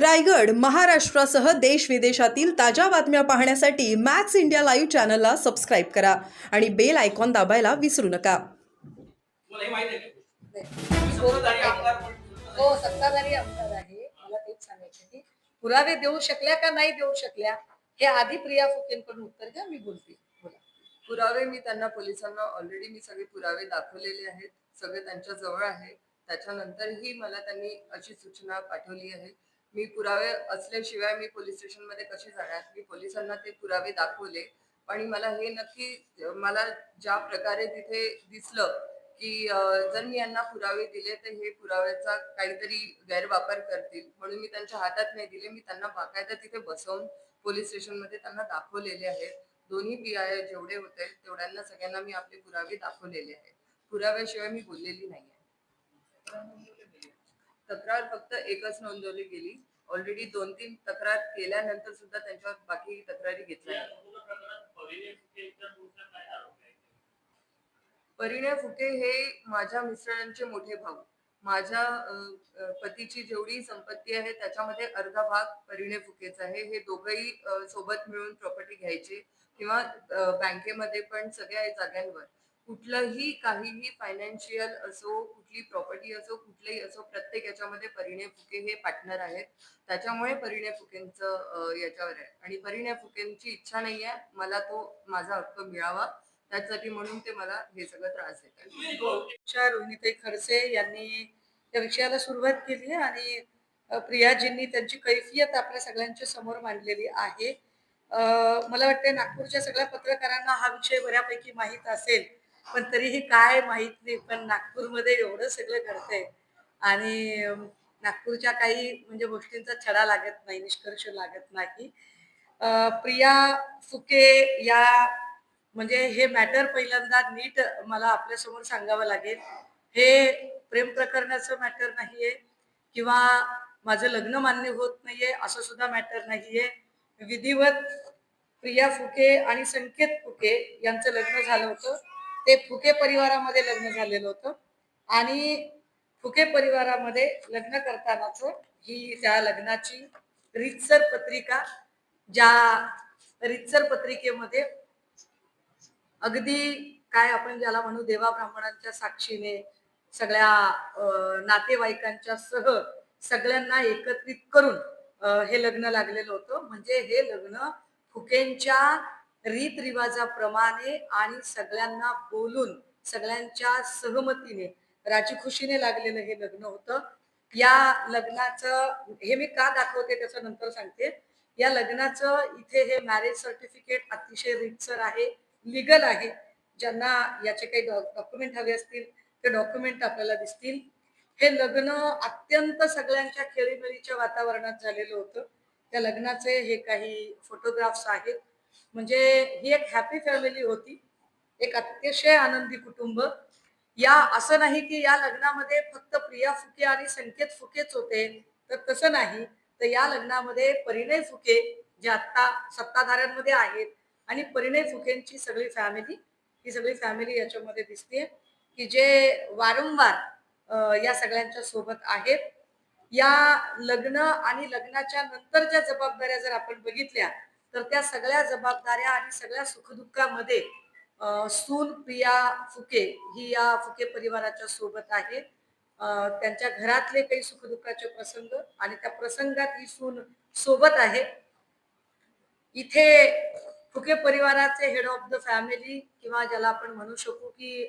रायगड महाराष्ट्रासह देश विदेशातील ताज्या बातम्या पाहण्यासाठी मॅक्स इंडिया लाईव्ह चॅनलला सबस्क्राईब करा आणि बेल आयकॉन दाबायला विसरू नका. हे सत्ताधारी आमदार पण- हो सत्ताधारी आमदार आहे. मला तेच सांगायचं की पुरावे देऊ शकल्या का नाही देऊ शकल्या हे आधी प्रिया फुकेंकडून उत्तर घ्या मी बोलते. बोला. पुरावे मी त्यांना पोलिसांना ऑलरेडी मी सगळे पुरावे दाखवलेले आहेत. सगळे त्यांच्या जवळ आहे त्याच्यानंतरही मला त्यांनी अशी सूचना पाठवली आहे. मी पुरावे असल्याशिवाय मी पोलीस स्टेशनमध्ये कशी जाणार? मी पोलिसांना ते पुरावे दाखवले. आणि मला हे नक्की मला ज्या प्रकारे तिथे दिसलं की जर मी यांना पुरावे दिले तर हे पुराव्याचा काहीतरी गैरवापर करतील. म्हणून मी त्यांच्या हातात नाही दिले. मी त्यांना बाकायदा तिथे बसवून पोलीस स्टेशनमध्ये त्यांना दाखवलेले आहेत. दोन्ही पी आय जेवढे होते तेवढ्यांना सगळ्यांना मी आपले पुरावे दाखवलेले आहेत. पुराव्याशिवाय मी बोललेली नाही तक्रार फक्त एकच नोंदवली गेली. ऑलरेडी दोन तीन तक्रार केल्यानंतर सुद्धा त्यांच्यावर बाकी तक्रारी घेतल्या परिणय फुके हे माझ्या मिस्टरांचे मोठे भाऊ. माझ्या पतीची जेवढी संपत्ती आहे त्याच्यामध्ये अर्धा भाग परिणय फुकेचा आहे. हे दोघंही सोबत मिळून प्रॉपर्टी घ्यायचे किंवा बँकेमध्ये पण सगळ्या जागांवर कुठलंही काहीही फायनान्शियल असो कुठली प्रॉपर्टी असो कुठलंही असो प्रत्येक याच्यामध्ये परिणय फुके हे पार्टनर आहेत. त्याच्यामुळे परिणय फुकेंचं याच्यावर आहे. आणि परिणय फुकेंची इच्छा नाही आहे. मला तो माझा हक्क मिळावा. त्यासाठी म्हणून ते मला हे सगळं त्रास देतात तुम्ही जो- रोहिणीताई खडसे यांनी या विषयाला सुरुवात केली आहे आणि प्रियाजींनी त्यांची कैफियत आपल्या सगळ्यांच्या समोर मांडलेली आहे. मला वाटतं नागपूरच्या सगळ्या पत्रकारांना हा विषय बऱ्यापैकी माहीत असेल. पण तरीही काय माहीत नाही पण नागपूरमध्ये एवढं सगळं घडतंय. आणि नागपूरच्या काही म्हणजे गोष्टींचा छडा लागत नाही निष्कर्ष लागत नाही. प्रिया फुके या म्हणजे हे मॅटर पहिल्यांदा नीट मला आपल्यासमोर सांगावं लागेल. हे प्रेम प्रकरणाचं मॅटर नाहीये किंवा माझं लग्न मान्य होत नाहीये असं सुद्धा मॅटर नाहीये. विधिवत प्रिया फुके आणि संकेत फुके यांचं लग्न झालं होतं. ते फुके परिवारामध्ये लग्न झालेलं होतं. आणि फुके परिवारामध्ये लग्न करतानाच ही त्या लग्नाची रीतसर पत्रिका ज्या रीतसर पत्रिकेमध्ये अगदी काय आपण ज्याला म्हणू देवा ब्राह्मणांच्या साक्षीने सगळ्या अं, नातेवाईकांच्या सह सगळ्यांना एकत्रित करून हे लग्न लागलेलं होतं. म्हणजे हे लग्न फुकेंच्या रीतरिवाजाप्रमाणे आणि सगळ्यांना बोलून सगळ्यांच्या सहमतीने राजीखुशीने लागलेलं हे लग्न होतं. या लग्नाचं हे मी का दाखवते त्याचं नंतर सांगते. या लग्नाचं इथे हे मॅरेज सर्टिफिकेट अतिशय रितसर आहे लिगल आहे. ज्यांना याचे काही डॉक्युमेंट हवे असतील ते डॉक्युमेंट आपल्याला दिसतील. हे लग्न अत्यंत सगळ्यांच्या खेळीमेळीच्या वातावरणात झालेलं होतं. त्या लग्नाचे हे काही फोटोग्राफ्स आहेत. म्हणजे ही एक हॅपी फॅमिली होती. एक अतिशय आनंदी कुटुंब. या असं नाही की या लग्नामध्ये फक्त प्रिया फुके आणि संकेत फुकेच होते तर तसं नाही. तर या लग्नामध्ये परिणय फुके जे आता सत्ताधाऱ्यांमध्ये आहेत आणि परिणय फुकेंची सगळी फॅमिली ही सगळी फॅमिली याच्यामध्ये दिसते की जे वारंवार या सगळ्यांच्या सोबत आहेत. या लग्न आणि लग्नाच्या नंतरच्या जबाबदाऱ्या जर आपण बघितल्या तर त्या सगळ्या जबाबदाऱ्या आणि सगळ्या सुखदुःखामध्ये सून प्रिया फुके ही या फुके परिवाराच्या सोबत आहे त्यांच्या घरातले काही सुखदुःखाचे प्रसंग आणि त्या प्रसंगात ही सून सोबत आहे. इथे फुके परिवाराचे हेड ऑफ द फॅमिली किंवा ज्याला आपण म्हणू शकू की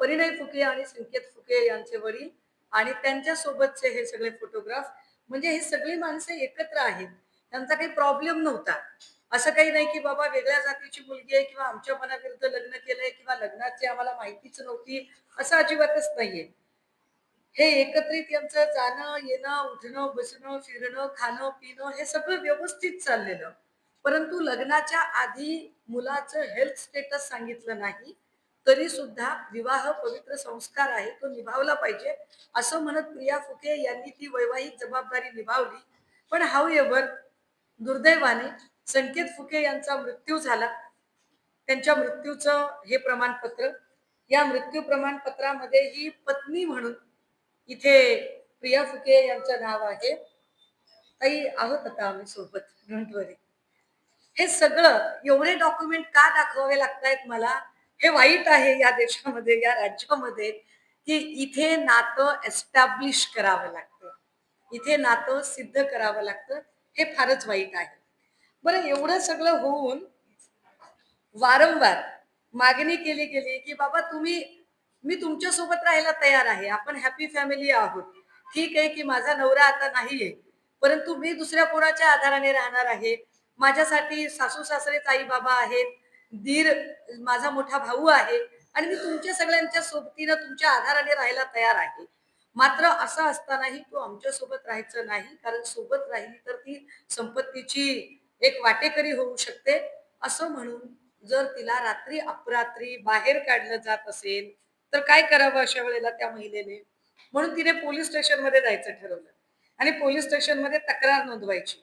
परिणय फुके आणि संकेत फुके यांचे वडील आणि त्यांच्या सोबतचे हे सगळे फोटोग्राफ म्हणजे हे सगळी माणसं एकत्र आहेत. त्यांचा काही प्रॉब्लेम नव्हता. असं काही नाही की बाबा वेगळ्या जातीची मुलगी आहे किंवा आमच्या मनाविरुद्ध लग्न केलंय किंवा लग्नाची आम्हाला माहितीच नव्हती असं अजिबातच नाहीये. हे एकत्रित यांचं जाणं येणं उठणं बसणं फिरणं खाणं पिणं हे सगळं व्यवस्थित चाललेलं. परंतु लग्नाच्या आधी मुलाचं हेल्थ स्टेटस सांगितलं नाही तरी सुद्धा विवाह पवित्र संस्कार आहे तो निभावला पाहिजे असं म्हणत प्रिया फुके यांनी ती वैवाहिक जबाबदारी निभावली. पण हाऊ एव्हर दुर्दैवाने संकेत फुके यांचा मृत्यू झाला. त्यांच्या मृत्यूचं हे प्रमाणपत्र या मृत्यू प्रमाणपत्रामध्ये ही पत्नी म्हणून इथे प्रिया फुके यांचं नाव आहे. ताई आहोत आता आम्ही सोबत घंटवरी हे सगळं एवढे डॉक्युमेंट का दाखवावे लागतायत मला? हे वाईट आहे या देशामध्ये या राज्यामध्ये की इथे नातं एस्टॅब्लिश करावं लागतं. इथे नातं सिद्ध करावं लागतं. हे फारच वाईट आहे. बरं एवढं सगळं होऊन वारंवार मागणी केली गेली की बाबा तुम्ही मी तुमच्यासोबत राहायला तयार आहे. आपण हॅपी फॅमिली आहोत. ठीक आहे की माझा नवरा आता नाहीये परंतु मी दुसऱ्या कोणाच्या आधाराने राहणार आहे? माझ्यासाठी सासू सासरेच आई बाबा आहेत. दीर माझा मोठा भाऊ आहे. आणि मी तुमच्या सगळ्यांच्या सोबतीनं तुमच्या आधाराने राहायला तयार आहे. मात्र असं असतानाही तू आमच्यासोबत राहायचं नाही कारण सोबत राहिली तर ती संपत्तीची एक वाटेकरी होऊ शकते. असं म्हणून जर तिला रात्री अपरात्री बाहेर काढलं जात असेल तर काय करावं अशा वेळेला त्या महिलेने? म्हणून तिने पोलीस स्टेशनमध्ये जायचं ठरवलं. आणि पोलीस स्टेशनमध्ये तक्रार नोंदवायची.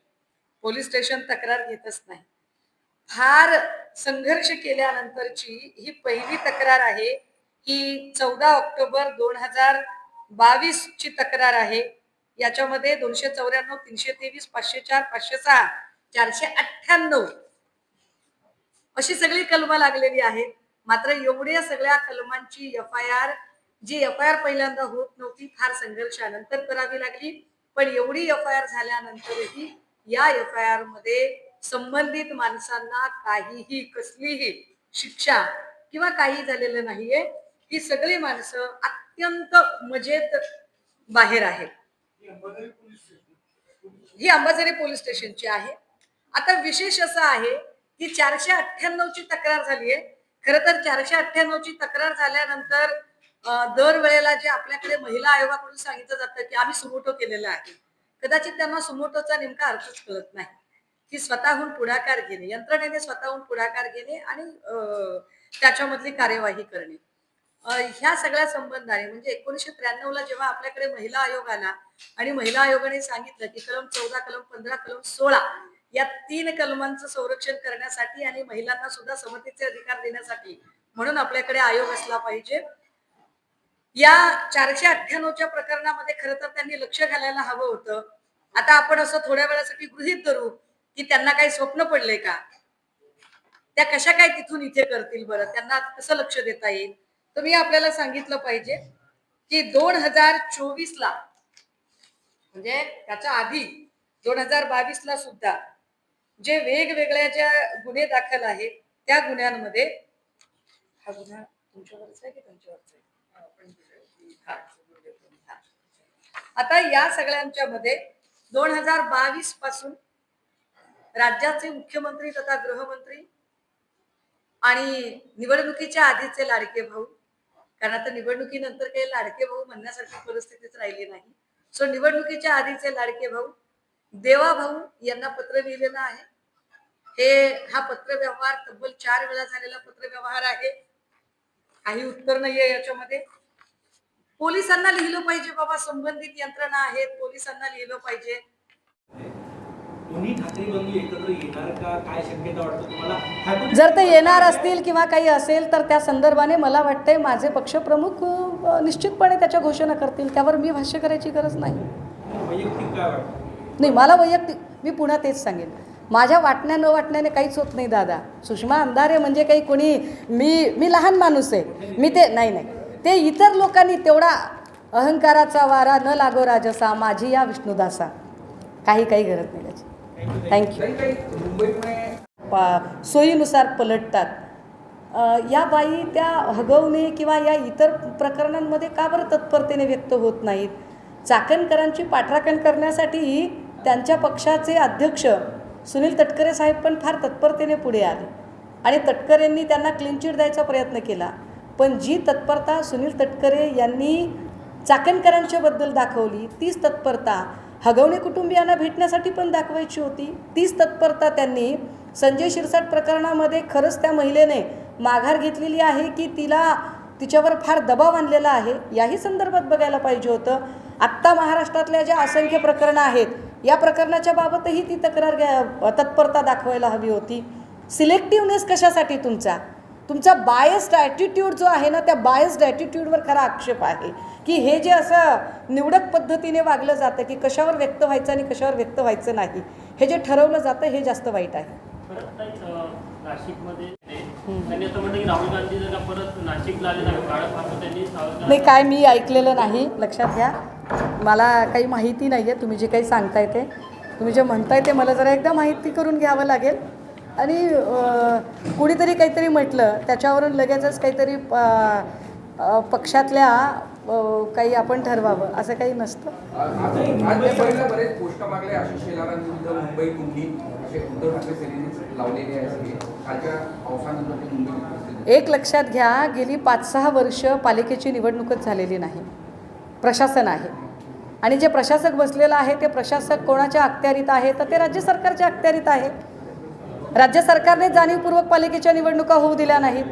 पोलीस स्टेशन तक्रार घेतच नाही. फार संघर्ष केल्यानंतरची ही पहिली तक्रार आहे. ही चौदा ऑक्टोबर दोन हजार बावीस ची तक्रार आहे. याच्यामध्ये दोनशे चौऱ्याण्णव तीनशे तेवीस पाचशे चार पाचशे सहा चारशे अठ्ठ्याण्णव. अशी सगळी कलमं लागलेली आहेत. मात्र एवढ्या सगळ्या कलमांची एफ आय आर जी एफ आय आर पहिल्यांदा होत नव्हती फार संघर्षानंतर करावी लागली. पण एवढी एफ आय आर झाल्यानंतरही या एफ आय आरमध्ये संबंधित माणसांना काहीही कसलीही शिक्षा किंवा काही झालेलं नाहीये. ही सगळी माणसं अत्यंत मजेत बाहेर आहेत. ही अंबाझरी पोलीस स्टेशनची आहे. आता विशेष असं आहे की चारशे अठ्ठ्याण्णव ची तक्रार झाली आहे. खर तर चारशे अठ्ठ्याण्णव ची तक्रार झाल्यानंतर दरवेळेला जे आपल्याकडे महिला आयोगाकडून सांगितलं जातं की आम्ही सुमोटो केलेला आहे. कदाचित त्यांना सुमोटोचा नेमका अर्थच कळत नाही. की स्वतःहून पुढाकार घेणे यंत्रणेने स्वतःहून पुढाकार घेणे आणि त्याच्यामधली कार्यवाही करणे. ह्या सगळ्या संबंधाने म्हणजे एकोणीशे त्र्याण्णवला जेव्हा आपल्याकडे महिला आयोग आला आणि महिला आयोगाने सांगितलं की कलम चौदा कलम पंधरा कलम सोळा या तीन कलमांचं संरक्षण करण्यासाठी आणि महिलांना सुद्धा समतेचे अधिकार देण्यासाठी म्हणून आपल्याकडे आयोग असला पाहिजे. या चारशे अठ्ठ्याण्णवच्या प्रकरणामध्ये खरं तर त्यांनी लक्ष घालायला हवं होतं. आता आपण असं थोड्या वेळासाठी गृहित धरू की त्यांना काही स्वप्न पडले का? त्या कशा काय तिथून इथे करतील बरं? त्यांना कसं लक्ष देता येईल? तर मी आपल्याला सांगितलं पाहिजे की दोन हजार चोवीस ला म्हणजे त्याच्या आधी दोन हजार बावीस ला सुद्धा जे वेगवेगळ्या ज्या गुन्हे दाखल आहेत त्या गुन्ह्यांमध्ये हा गुन्हा तुमच्यावरचा आहे की तुमच्यावरचा आहे. आता या सगळ्यांच्या मध्ये दोन हजार बावीसपासून राज्याचे मुख्यमंत्री तथा गृहमंत्री आणि निवडणुकीच्या आधीचे लाडके भाऊ कारण आता निवडणुकीनंतर काही लाडके भाऊ म्हणण्यासारखी परिस्थितीच राहिली नाही. सो निवडणुकीच्या आधीचे लाडके भाऊ देवा भाऊ यांना पत्र लिहिलेलं आहे. हे हा पत्र व्यवहार तब्बल चार वेळा झालेला पत्र व्यवहार आहे. काही उत्तर नाहीये याच्यामध्ये. पोलिसांना लिहिलं पाहिजे बाबा संबंधित यंत्रणा आहेत पोलिसांना लिहिलं पाहिजे. दोन्ही ठाकरे बंधू एकत्र येणार का? काय शक्यता वाटतं तुम्हाला? ठाकूर- जर ते येणार असतील किंवा काही असेल तर त्या संदर्भाने मला वाटतंय माझे पक्षप्रमुख निश्चितपणे त्याच्या घोषणा करतील. त्यावर मी भाष्य करायची गरज नाही. नाही मला वैयक्तिक मी पुन्हा तेच सांगेन. माझ्या वाटण्या न वाटण्याने काहीच होत नाही दादा. सुषमा अंधारे म्हणजे काही कोणी मी मी लहान माणूस आहे. मी ते नाही नाही. ते इतर लोकांनी तेवढा अहंकाराचा वारा न लागो राजसा माझी या विष्णुदासा. काही काही गरज नाही त्याची. थँक्यू पा सोयीनुसार पलटतात. या बाई त्या हगवणे किंवा या इतर प्रकरणांमध्ये का बरं तत्परतेने व्यक्त होत नाहीत? चाकणकरांची पाठराखण करण्यासाठी त्यांच्या पक्षाचे अध्यक्ष सुनील तटकरे साहेब पण फार तत्परतेने पुढे आले. आणि तटकरेंनी त्यांना क्लीन द्यायचा प्रयत्न केला. पण जी तत्परता सुनील तटकरे यांनी चाकणकरांच्याबद्दल दाखवली तीच तत्परता हगवणे कुटुंबियांना भेटण्यासाठी पण दाखवायची होती. तीच तत्परता त्यांनी संजय शिरसाट प्रकरणामध्ये खरंच त्या महिलेने माघार घेतलेली आहे की तिला तिच्यावर फार दबाव आणलेला आहे? याही संदर्भात बघायला पाहिजे होतं. आत्ता महाराष्ट्रातल्या ज्या असंख्य प्रकरणं आहेत या प्रकरणाच्या बाबतही ती तक्रार घ्या तत्परता दाखवायला हवी होती. सिलेक्टिव्हनेस कशासाठी तुमचा? तुमचा बायस्ड ॲटिट्यूड जो आहे ना त्या बायस्ड ॲटिट्यूडवर खरा आक्षेप आहे. की हे जे असं निवडक पद्धतीने वागलं जातं की कशावर व्यक्त व्हायचं आणि कशावर व्यक्त व्हायचं नाही हे जे ठरवलं जातं हे जास्त वाईट आहे. नाही काय मी ऐकलेलं नाही लक्षात घ्या. मला काही माहिती नाही आहे. तुम्ही जे काही सांगताय ते. तुम्ही जे म्हणताय ते मला जरा एकदा माहिती करून घ्यावं लागेल. आणि कुणीतरी काहीतरी म्हटलं त्याच्यावरून लगेचच काहीतरी पक्षातल्या काही आपण ठरवावं. असं काही नसतं. एक लक्षात घ्या गेली पाच सहा वर्ष पालिकेची निवडणूकच झालेली नाही. प्रशासन आहे. आणि जे प्रशासक बसलेलं आहे ते प्रशासक कोणाच्या अखत्यारीत आहे तर ते राज्य सरकारच्या अखत्यारीत आहे. राज्य सरकारने जाणीवपूर्वक पालिकेच्या निवडणुका होऊ दिल्या नाहीत.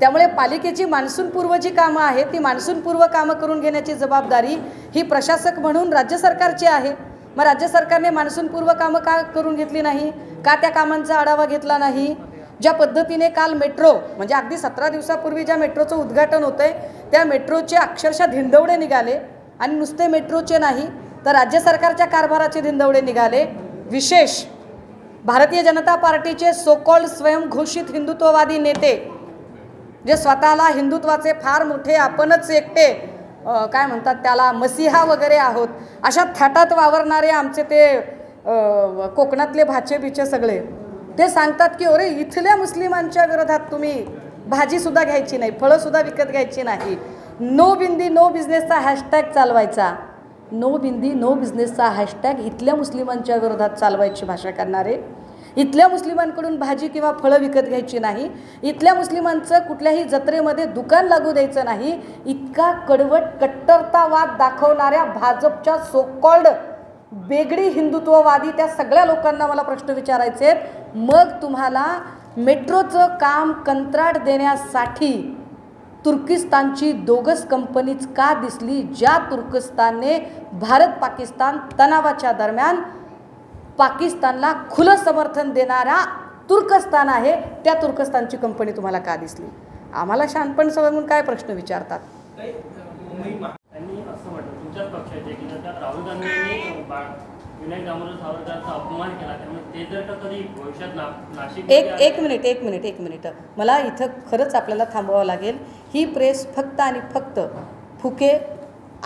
त्यामुळे पालिकेची मान्सूनपूर्व जी कामं आहेत ती मान्सूनपूर्व कामं करून घेण्याची जबाबदारी ही प्रशासक म्हणून राज्य सरकारची आहे. मग राज्य सरकारने मान्सूनपूर्व कामं का करून घेतली नाही? का त्या कामांचा आढावा घेतला नाही? ज्या पद्धतीने काल मेट्रो म्हणजे अगदी सतरा दिवसापूर्वी ज्या मेट्रोचं उद्घाटन होतंय त्या मेट्रोचे अक्षरशः धिंदवडे निघाले. आणि नुसते मेट्रोचे नाही तर राज्य सरकारच्या कारभाराचे धिंदवडे निघाले. विशेष भारतीय जनता पार्टीचे सोकॉल्ड स्वयंघोषित हिंदुत्ववादी नेते जे स्वतःला हिंदुत्वाचे फार मोठे आपणच एकटे काय म्हणतात त्याला मसिहा वगैरे आहोत अशा थाटात वावरणारे आमचे ते कोकणातले भाचे बिचे सगळे ते सांगतात की अरे इथल्या मुस्लिमांच्या विरोधात तुम्ही भाजीसुद्धा घ्यायची नाही फळंसुद्धा विकत घ्यायची नाही नो बिंदी नो बिझनेसचा हॅशटॅग चालवायचा. नो बिंदी नो बिझनेसचा हॅशटॅग इथल्या मुस्लिमांच्या विरोधात चालवायची भाषा करणारे. इथल्या मुस्लिमांकडून भाजी किंवा फळं विकत घ्यायची नाही. इथल्या मुस्लिमांचं कुठल्याही जत्रेमध्ये दुकान लागू द्यायचं नाही. इतका कडवट कट्टरतावाद दाखवणाऱ्या भाजपच्या सोकॉल्ड बेगडी हिंदुत्ववादी त्या सगळ्या लोकांना मला प्रश्न विचारायचे आहेत. मग तुम्हाला मेट्रोचं काम कंत्राट देण्यासाठी तुर्किस्तानची दोगस कंपनीच का दिसली? ज्या तुर्कस्तानने भारत पाकिस्तान तणावाच्या दरम्यान पाकिस्तानला खुलं समर्थन देणारा तुर्कस्तान आहे त्या तुर्कस्तानची कंपनी तुम्हाला का दिसली? आम्हाला शहाणपण सवय म्हणून काय प्रश्न विचारतात? त्यांनी असं म्हटलं तुमच्याच पक्षाचे की राहुल गांधी विनायक दामोदर सावरकरांचा अपमान केला. त्यामुळे ते जर का कधी भविष्यात ना नाशिक एक एक मिनिट एक मिनिट एक मिनिट. मला इथं खरंच आपल्याला थांबवावं लागेल. ही प्रेस फक्त आणि फक्त फुके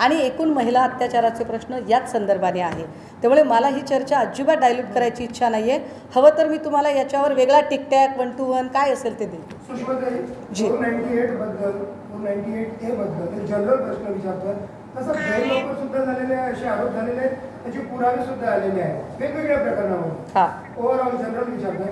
आणि एकूण महिला अत्याचाराचे प्रश्न याच संदर्भाने आहे. त्यामुळे मला ही चर्चा अजिबात डायल्यूट करायची इच्छा नाही आहे हवं तर मी तुम्हाला याच्यावर वेगळा टिकटॅक वन टू वन काय असेल ते देईल जी. जनरल प्रश्न विचारतात. तसं गैरवापर सुद्धा झालेले आहे असे आरोप झालेले आहेत. त्याचे पुरावे सुद्धा आलेले आहेत वेगवेगळ्या हां. ओव्हरऑल जनरल विचारताय.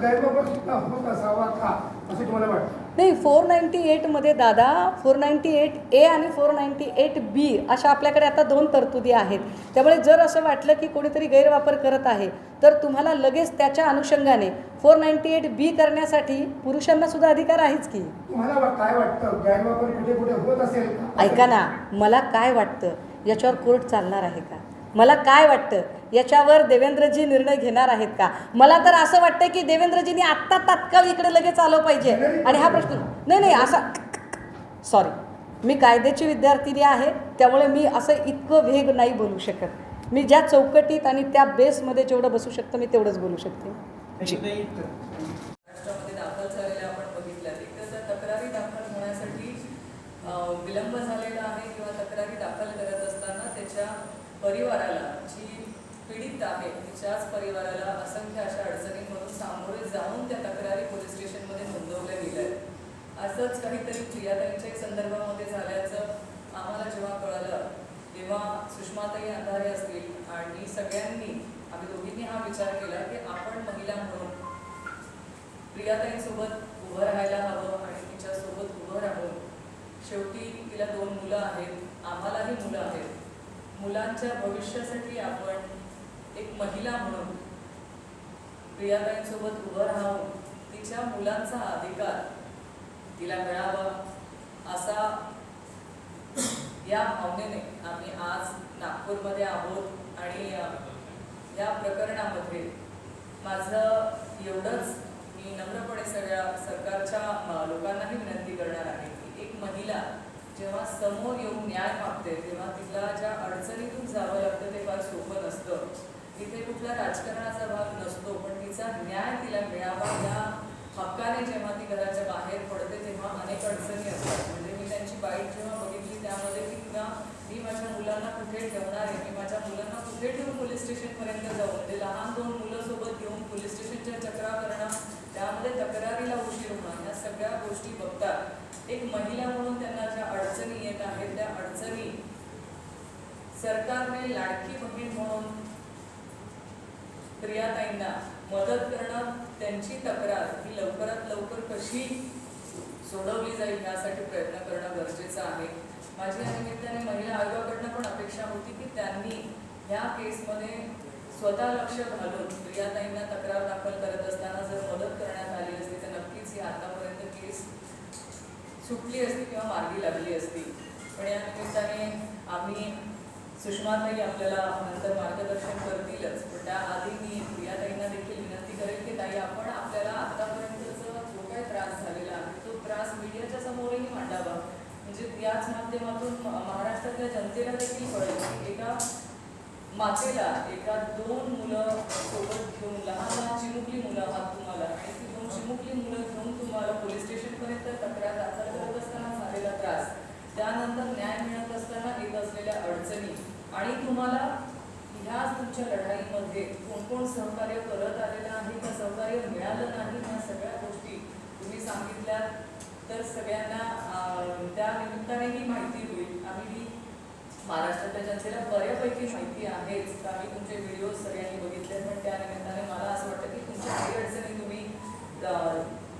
गैरवापर सुद्धा होत असावा का असं तुम्हाला वाटतं? नाही फोर नाईन्टी एटमध्ये दादा फोर नाईन्टी एट ए आणि फोर नाईन्टी एट बी अशा आपल्याकडे आता दोन तरतुदी आहेत. त्यामुळे जर असं वाटलं की कोणीतरी गैरवापर करत आहे तर तुम्हाला लगेच त्याच्या अनुषंगाने फोर नाईन्टी एट बी करण्यासाठी पुरुषांना सुद्धा अधिकार आहेच की. तुम्हाला काय वाटतं? गैरवापर कुठे कुठे होत असेल? का? ऐका ना मला काय वाटतं? याच्यावर कोर्ट चालणार आहे का? मला काय वाटतं? याच्यावर देवेंद्रजी निर्णय घेणार आहेत का? मला तर असं वाटतं की देवेंद्रजींनी आत्ता तात्काळ इकडे लगेच आलं पाहिजे. आणि हा प्रश्न नाही नाही असा सॉरी मी कायद्याची विद्यार्थिनी आहे त्यामुळे मी असं इतकं वेग नाही बोलू शकत. मी ज्या चौकटीत आणि त्या बेसमध्ये जेवढं बसू शकतं मी तेवढंच बोलू शकते ताई, महाराष्ट्रामध्ये दाखल झालेल्या आपण बघितल्या एक तर त्या तक्रारी दाखल होण्यासाठी अ, विलंब झालेला आहे किंवा तक्रारी दाखल करत असताना त्याच्या परिवाराला जी पीडित आहे. तिच्याच परिवाराला असंख्य अशा अडचणींमधून सामोरे जाऊन त्या तक्रारी पोलीस स्टेशनमध्ये नोंदवल्या गेल्या. आहेत असंच काहीतरी प्रियाताईंच्या संदर्भामध्ये झाल्याचं आम्हाला जेव्हा कळलं तेव्हा सुषमाताई अंधारे असतील आणि सगळ्यांनी आम्ही दोघींनी हा विचार केला की आपण महिला म्हणून प्रियाताईंसोबत उभं राहायला हवं आणि तिच्यासोबत उभं राहून शेवटी तिला दोन मुलं आहेत आम्हालाही मुलं आहेत. मुलांच्या भविष्यासाठी आपण एक महिला म्हणून प्रियाताईंसोबत उभं राहून तिच्या मुलांचा अधिकार तिला मिळावा असा या भावनेने आम्ही आज नागपूरमध्ये आहोत आणि या प्रकरणामध्ये माझं एवढंच मी नम्रपणे सगळ्या सरकारच्या लोकांनाही विनंती करणार आहे की एक महिला जेव्हा समोर येऊन न्याय मागते तेव्हा तिला ज्या अडचणीतून जावं लागतं ते फार सोपं नसतं. तिथे कुठला राजकारणाचा भाग नसतो पण तिचा न्याय तिला मिळावा या हक्काने जेव्हा ती घराच्या बाहेर पडते तेव्हा अनेक अडचणी असतात. म्हणजे मी त्यांची बाईट जेव्हा बघितली त्यामध्ये की तुला मी माझ्या मुलांना कुठे ठेवणार आहे? मी माझ्या मुलांना कुठे ठेवून पोलीस स्टेशनपर्यंत जाऊ? म्हणजे लहान दोन मुलं सोबत घेऊन पोलीस स्टेशनच्या चक्रा करणं त्यामध्ये तक्रारीला उशीर होणार. या सगळ्या गोष्टी बघतात एक महिला म्हणून त्यांना ज्या अडचणी येत आहेत त्या अडचणी सरकारने लाडकी बहीण म्हणून प्रियाताईंना मदत करणं त्यांची तक्रार ही लवकरात लवकर कशी सोडवली जाईल यासाठी प्रयत्न करणं गरजेचं आहे. माझी या निमित्ताने महिला आयोगाकडनं पण अपेक्षा होती की त्यांनी ह्या केसमध्ये स्वतः लक्ष घालून प्रियाताईंना तक्रार दाखल करत असताना जर मदत करण्यात आली असती तर नक्कीच ही आतापर्यंत केस सुटली असती किंवा मार्गी लागली असती. पण या निमित्ताने आम्ही सुषमाताई आपल्याला नंतर मार्गदर्शन करतीलच. पण त्याआधी मी प्रियाताईंना देखील विनंती करेल की ताई आपण आपल्याला आतापर्यंतचा जो काही त्रास झालेला आहे तो त्रास मीडियाच्या समोरही मांडावा. म्हणजे याच माध्यमातून महाराष्ट्रातल्या जनतेला देखील कळेल की एका मातेला एका दोन मुलं सोबत घेऊन लहान लहान चिमुकली मुलं आहात तुम्हाला आणि ती दोन चिमुकली मुलं घेऊन तुम्हाला पोलीस स्टेशनपर्यंत तक्रार दाखल करत असताना झालेला त्रास. त्यानंतर न्याय मिळत असताना येत असलेल्या अडचणी. आणि तुम्हाला ह्याच तुमच्या लढाईमध्ये कोण कोण सहकार्य करत आलेलं आहे का सहकार्य मिळालं नाही ह्या सगळ्या गोष्टी तुम्ही सांगितल्या तर सगळ्यांना त्या निमित्ताने ही माहिती होईल. आम्ही ही महाराष्ट्रातल्या जनतेला बऱ्यापैकी माहिती आहेच तर आम्ही तुमचे व्हिडिओ सगळ्यांनी बघितले पण त्या निमित्ताने मला असं वाटतं की तुमच्या काही अडचणी तुम्ही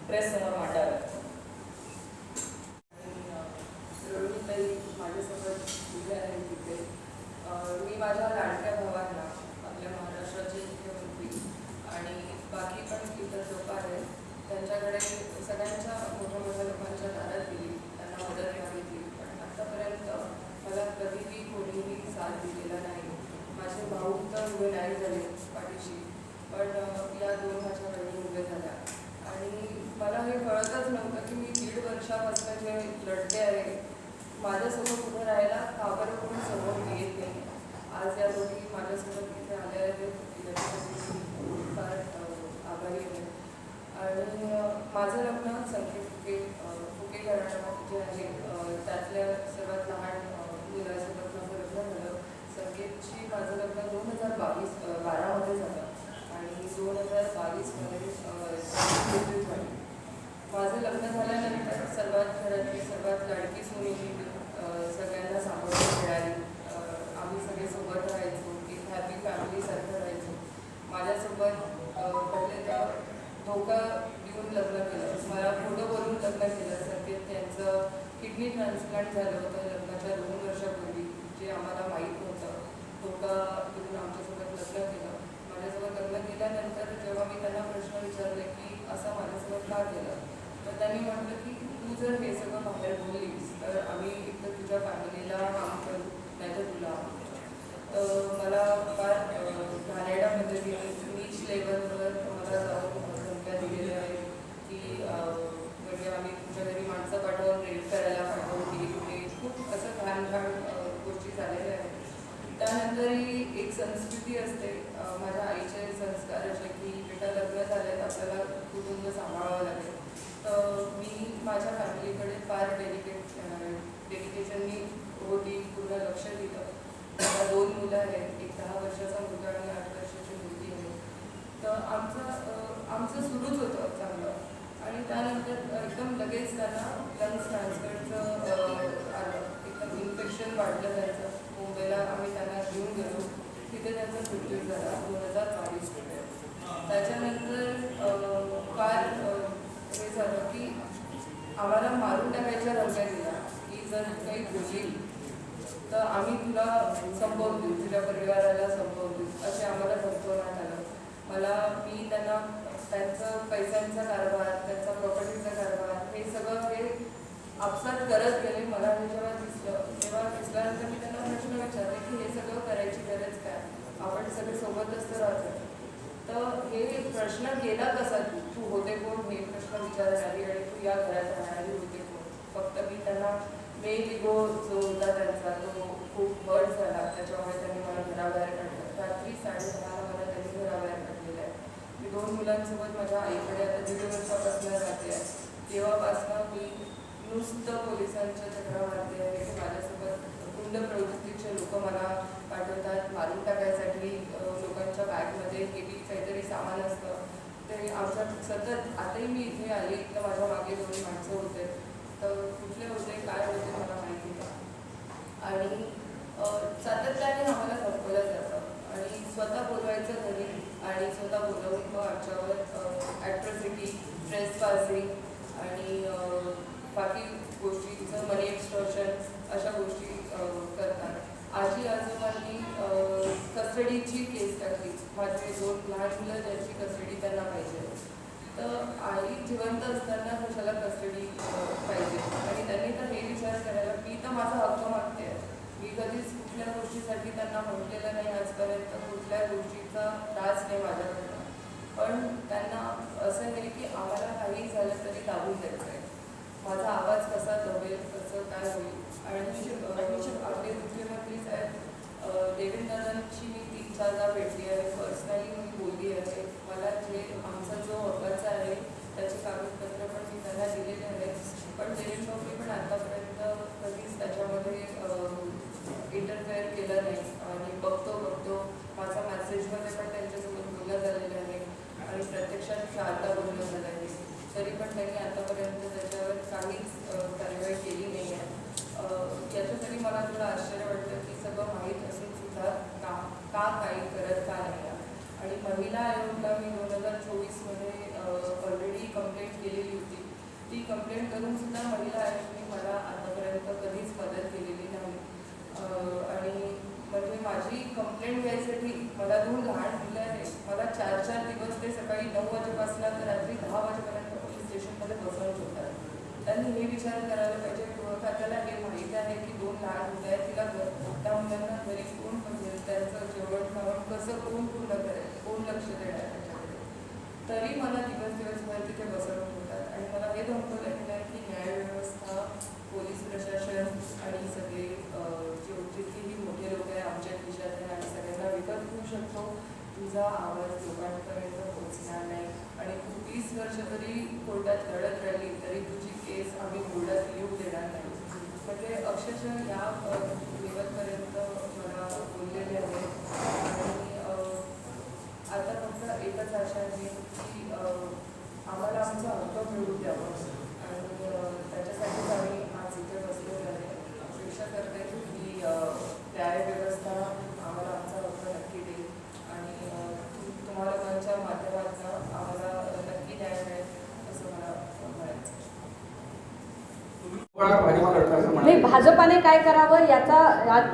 प्रेस समोर मांडाव्यात रोहिणीताई माझ्यासोबत उभ्या आहेत तिथे अं, मी माझ्या लाडक्या भावांना आपल्या महाराष्ट्राचे मुख्यमंत्री आणि बाकी पण इतर लोक आहेत त्यांच्याकडे सगळ्यांच्या मोठ्या मोठ्या लोकांच्या दारात दिली त्यांना मदत मागितली पण आतापर्यंत मला कधीही कोणीही साथ दिलेला नाही माझे भाऊ तर उभे नाही झाले पाठीशी पण अं, या दोन माझ्या बहिणी उभे झाल्या आणि मला हे कळतच नव्हतं की मी दीड वर्षापासून जे लढते आहे माझ्यासोबत उभं राहायला का बरं कोणी समोर येत नाही आज या दोघी माझ्यासोबत इथे आलेले फार आभारी आहे आणि माझं लग्न संकेत फुके फुके घराणं जे आहे त्यातल्या सर्वात लहान मुलासोबत माझं लग्न झालं. संकेतची माझं लग्न दोन हजार बावीस बारामध्ये झालं. आणि दोन हजार बावीसमध्ये मृत्यू झाली. माझं लग्न झाल्यानंतर सर्वात घरातली सर्वात लाडकी सोनी सगळ्यांना सांभाळून मिळाली. आम्ही सगळे सोबत राहायचो. एक हॅपी फॅमिलीसारखं राहायचो. माझ्यासोबत पहिले तर धोका देऊन लग्न केलं. मला खोटं बोलून लग्न केलं. संकेत त्यांचं किडनी ट्रान्सप्लांट झालं होतं लग्नाच्या दोन वर्षापूर्वी जे आम्हाला माहीत नव्हतं. धोका देऊन आमच्यासोबत लग्न केलं. माझ्यासोबत लग्न केलं जेव्हा मी त्यांना प्रश्न विचारले की असं माझ्यासोबत का केलं तर त्यांनी म्हटलं की तू जर हे सगळं बाहेर बोललीस तर आम्ही एकतर तुझ्या फॅमिलीला काम करू नाही तर तुला harm करू. तर मला फार अं, घाणेरड्या पद्धतीने नीच लेवलवर मला जाऊन धमक्या दिलेल्या आहेत की अं, म्हणजे आम्ही तुमच्या घरी माणसं पाठवून रेड करायला पाठवून की कुठे खूप असं घाण घाण अं, गोष्टी झालेल्या आहेत त्यानंतर ही एक संस्कृती असते अं, माझ्या आईचे संस्कार असे की बेटा लग्न झाल्यात आपल्याला कुटुंब सांभाळावं लागेल तर मी माझ्या फॅमिलीकडे फार डेडिकेट डेडिकेशननी होती पूर्ण लक्ष दिलं मुलं आहेत एक दहा वर्षाचा मुलगा आणि आठ वर्षाची मुलगी आहे. तर आमचं आमचं सुरूच होतं चांगलं. आणि त्यानंतर एकदम लगेच त्यांना लंग्स ट्रान्सप्लांटचं आलं. एकदम इन्फेक्शन वाढलं त्यांचं. मुंबईला आम्ही त्यांना घेऊन गेलो. तिथे त्यांचा मृत्यू झाला. दोन हजार बावीसमध्ये त्याच्यानंतर फार हे झालं की आम्हाला मारून टाकायच्या धमक्या दिला. की जर काही बोलली तर आम्ही तुला संपवून देऊ तुझ्या परिवाराला संपवून देऊ. असे आम्हाला संपवण्यात आलं. मला मी त्यांना त्यांचं पैशांचा कारभार त्यांचा प्रॉपर्टीचा कारभार हे सगळं हे आपसात करत गेले. मला हे जेव्हा दिसलं तेव्हा दिसल्यानंतर मी त्यांना प्रश्न विचारले की हे सगळं करायची गरज काय? आपण सगळे सोबतच तर राहतो तर हे प्रश्न केला कसा? तू तू होते कोण? हे प्रश्न विचारायला आली आणि तू या घरात राहणारी होते कोण? फक्त मी त्यांना मेन इगो जो होता त्यांचा तो खूप हर्ट झाला. त्याच्यामुळे त्यांनी मला घराबाहेर काढलं. रात्री साडेदहाला मला त्यांनी घराबाहेर काढलेलं आहे. मी दोन मुलांसोबत माझ्या आईकडे आता दीड वर्षापासून राहते आहे. तेव्हापासनं मी नुसतं पोलिसांच्या चक्रावरती मारते आहे. की माझ्यासोबत गुंड प्रवृत्तीचे लोक मला पाठवतात. मारून टाकायसाठी लोकांच्या बॅगमध्ये हेवी काहीतरी सामान असतं. ते आमच्या सतत आताही मी इथे आली तर माझ्या मागे दोन माणसं होते. तर कुठले होते काय होते मला माहिती नाही. आणि सातत्याने आम्हाला धमकवलं जातं आणि स्वतः बोलवायचं घरी आणि स्वतः बोलवून मग आमच्यावर ॲट्रॉसिटी स्ट्रेस पासिंग आणि बाकी गोष्टीचं मनी एक्सटॉर्शन अशा गोष्टी करतात. आजी आजोबांनी कस्टडीची केस टाकली. माझे दोन लहान मुलं ज्यांची कस्टडी त्यांना पाहिजे. तर आई जिवंत असताना कशाला कस्टडी पाहिजे? आणि त्यांनी तर हे विचार करायला मी तर माझा हक्क मागते. आहे. मी कधीच कुठल्या गोष्टीसाठी त्यांना म्हटलेलं नाही आजपर्यंत. कुठल्या गोष्टीचा त्रास नाही माझ्याकडनं. पण त्यांना असं आहे की आम्हाला काही झालं तरी दाबून द्यायचं आहे माझा आवाज कसा दबेल कसं काय होईल? आणि आपले मुख्यमंत्री साहेब देवेंद्रांची मी तीन चारदा भेटली आहे. पर्सनली मी बोलली आहे. मला जे म्हणजे आमचा जो हक्काचा आहे त्याचे कागदपत्र पण मी त्यांना दिलेले आहेत. पण दिलीप चौधरी पण आतापर्यंत कधीच त्याच्यामध्ये इंटरफेअर केलं नाही. आणि बघतो बघतो माझा मेसेजमध्ये पण त्यांच्यासोबत बोलणं झालेलं आहे. आणि प्रत्यक्षात शारदा बोललं झालं आहे. तरी पण त्यांनी आतापर्यंत त्याच्यावर काहीच कारवाई केली नाही आहे. अं, याच्यासाठी मला थोडं आश्चर्य वाटतं की सगळं माहीत असून सुद्धा का का काही करत का आणि महिला आयोगला मी दोन हजार चोवीसमध्ये ऑलरेडी कंप्लेंट केलेली होती. ती कंप्लेंट करून सुद्धा महिला आयोगाने मला आतापर्यंत कधीच मदत केलेली नाही. आणि म्हणजे माझी कंप्लेंट घ्यायसाठी मला दोन लहान मुलं आहेत. मला चार चार दिवस ते सकाळी नऊ वाजेपासून तर रात्री दहा वाजेपर्यंत पोलीस स्टेशनमध्ये बसवून ठेवतात त्यांनी हे विचार करायला पाहिजे. गृहखात्याला हे माहीत आहे की दोन लहान मुलं आहेत. तिला त्या मुलांना घरी कोण म्हणजे त्यांचं जेवण खावण कसं कोण पूर्ण लक्ष देणार तरी मला दिवस दिवसभर तिथे बसवत होतात आणि मला हे धमकवलं गेलं आहे की न्यायव्यवस्था पोलीस प्रशासन आणि सगळे जे जितकेही मोठे लोक आहे आमच्या देशात आहे आम्ही सगळ्यांना विकत घेऊ शकतो. तुझा आवाज लोकांपर्यंत पोहोचणार नाही. आणि तू वीस वर्ष जरी कोर्टात लढत राहिली तरी तुझी केस आम्ही कोर्टात येऊ देणार नाही. म्हणजे अक्षरशः या दिवसपर्यंत लेवलपर्यंत मला बोललेले आहे आता फक्त एकच आशा आहे की अं, आम्हाला आमचा हक्क मिळू द्यावं. आणि त्याच्यासाठीच आम्ही आज इथे बसलेलो आहे. अपेक्षा करते की न्याय व्यवस्था आम्हाला आमचा हक्क नक्की देईल. आणि तुम्हाला लोकांच्या माध्यमातून आम्हाला नक्की न्याय मिळेल असं मला म्हणायचं नाही. भाजपाने काय करावं याचा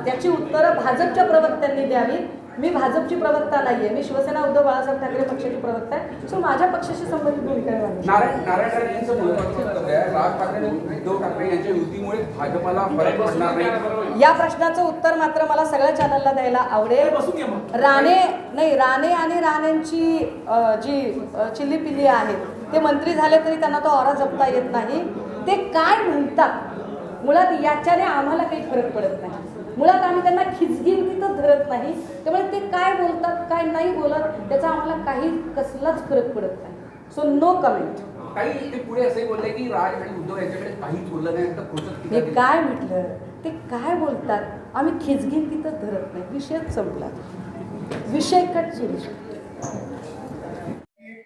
त्याची उत्तरं भाजपच्या प्रवक्त्यांनी द्यावी मी भाजपची प्रवक्ता नाहीये मी शिवसेना उद्धव बाळासाहेब ठाकरे पक्षाची प्रवक्ता आहे. सो माझ्या पक्षाशी संबंधित भूमिका आहे? माझी. नारायण नारायण राणे यांचं महत्वाचं वक्तव्य आहे. राज ठाकरे आणि उद्धव ठाकरे यांच्या युतीमुळे भाजपाला फरक पडणार नाही. या प्रश्नाचं उत्तर मात्र मला सगळ्या चॅनलला द्यायला आवडेल. राणे नाही राणे आणि राणेंची जी अ, चिल्लीपिल्ली आहे ते मंत्री झाले तरी त्यांना तो ऑरा जपता येत नाही. ते काय म्हणतात? मुळात याच्याने आम्हाला काही फरक पडत नाही. मुळात आम्ही त्यांना खिचगिंतीतच धरत नाही. त्यामुळे ते काय बोलतात काय नाही बोलत त्याचा आम्हाला काही कसलाच फरक पडत नाही. सो नो कमेंट काही ते पुढे असंही बोलले की राज आणि उद्धव यांच्याकडे काहीच बोललं नाही. तर केली. काय म्हटलं? ते काय बोलतात? आम्ही खिचगिंतीतच धरत नाही. विषयच संपला. विषय कट सुरू.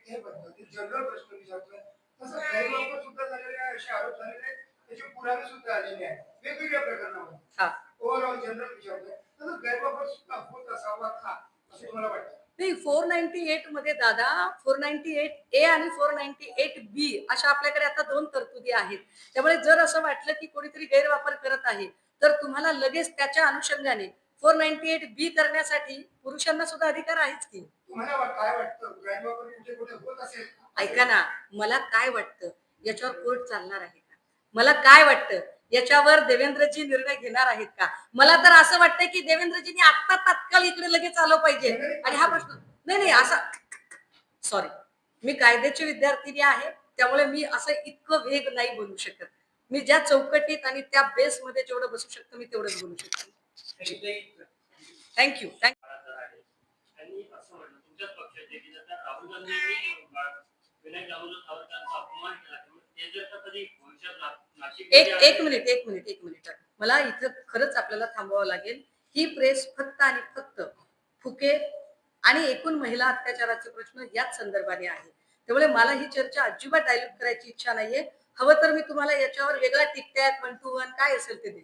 हे बद्दल जनरल प्रश्न विचारतोय तसं गैरवापर सुद्धा झालेले आहे असे आरोप झालेले आहेत त्याचे पुरावे सुद्धा आलेले आहेत वेगवेगळ्या प्रकरणावर हा. ओव्हरऑल जनरल विचारतोय गैरवापर सुद्धा होत असावा का असं तुम्हाला वाटतं? नाही फोर नाईन्टी एटमध्ये दादा फोर नाईन्टी एट ए आणि फोर नाईन्टी एट बी अशा आपल्याकडे आता दोन तरतुदी आहेत. त्यामुळे जर असं वाटलं की कोणीतरी गैरवापर करत आहे तर तुम्हाला लगेच त्याच्या अनुषंगाने फोर नाईन्टी एट बी करण्यासाठी पुरुषांना सुद्धा अधिकार आहेच की. तुम्हाला काय वाटतं? गैरवापर कुठे कुठे होत असेल? ऐका ना मला काय वाटतं? याच्यावर कोर्ट चालणार आहे का? मला काय वाटतं? याच्यावर देवेंद्रजी निर्णय घेणार आहेत का? मला तर असं वाटतंय की देवेंद्रजींनी आत्ता तात्काळ इकडे लगेच आलं पाहिजे. आणि हा प्रश्न नाही नाही असा सॉरी मी कायद्याची विद्यार्थिनी आहे त्यामुळे मी असं इतकं वेग नाही बोलू शकत. मी ज्या चौकटीत आणि त्या बेसमध्ये जेवढं बसू शकतो मी तेवढंच बोलू शकतो. थँक्यू थँक्यू एक एक मिनिट एक मिनिट एक मिनिट. मला इथं खरंच आपल्याला थांबवावं लागेल. ही प्रेस फक्त आणि फक्त फुके आणि एकूण महिला अत्याचाराचे प्रश्न याच संदर्भाने आहे. त्यामुळे मला ही चर्चा अजिबात डायल्यूट करायची इच्छा नाहीये. हवं तर मी तुम्हाला याच्यावर वेगळा टिकट्यात वन टू वन काय असेल ते देईल